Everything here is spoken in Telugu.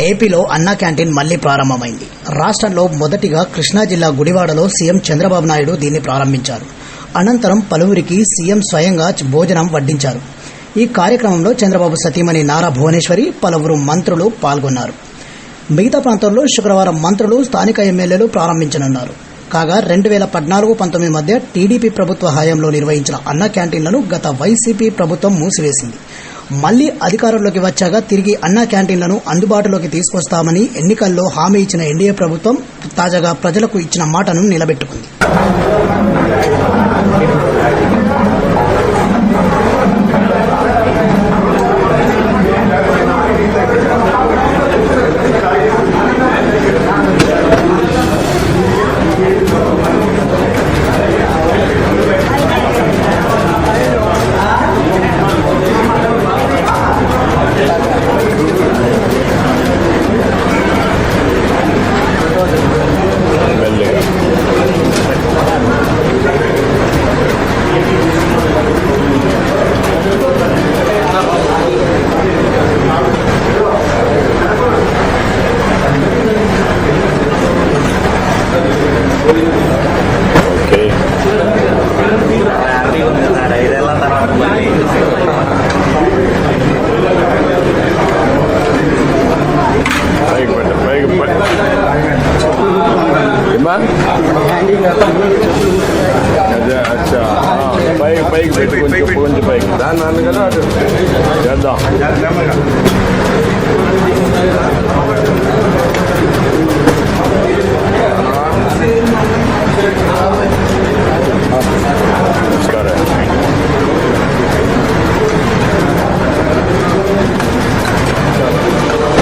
ఏపీలో అన్నా క్యాంటీన్ మళ్ళీ ప్రారంభమైంది. రాష్ట్రంలో మొదటిగా కృష్ణా జిల్లా గుడివాడలో సీఎం చంద్రబాబు నాయుడు దీన్ని ప్రారంభించారు. అనంతరం పలువురికి సీఎం స్వయంగా భోజనం వడ్డించారు. ఈ కార్యక్రమంలో చంద్రబాబు సతీమణి నారా భువనేశ్వరి పలువురు మంత్రులు పాల్గొన్నారు. మిగతా ప్రాంతంలో శుక్రవారం మంత్రులు స్థానిక ఎమ్మెల్యేలు ప్రారంభించనున్నారు. కాగా రెండు వేల పద్నాలుగు పంతొమ్మిది మధ్య టీడీపీ ప్రభుత్వ హయాంలో నిర్వహించిన అన్న క్యాంటీన్లను గత వైసీపీ ప్రభుత్వం మూసివేసింది. మళ్ళీ అధికారంలోకి వచ్చాక తిరిగి అన్నా క్యాంటీన్లను అందుబాటులోకి తీసుకొస్తామని ఎన్నికల్లో హామీ ఇచ్చిన ఎన్డీఏ ప్రభుత్వం తాజాగా ప్రజలకు ఇచ్చిన మాటను నిలబెట్టుకుంది. ఇమాన్ అదే అచ్చా. పైకి పైకి పెట్టి కొంచెం కొంచెం పైకి. దాని నాన్నగారు అటు. చేద్దాం.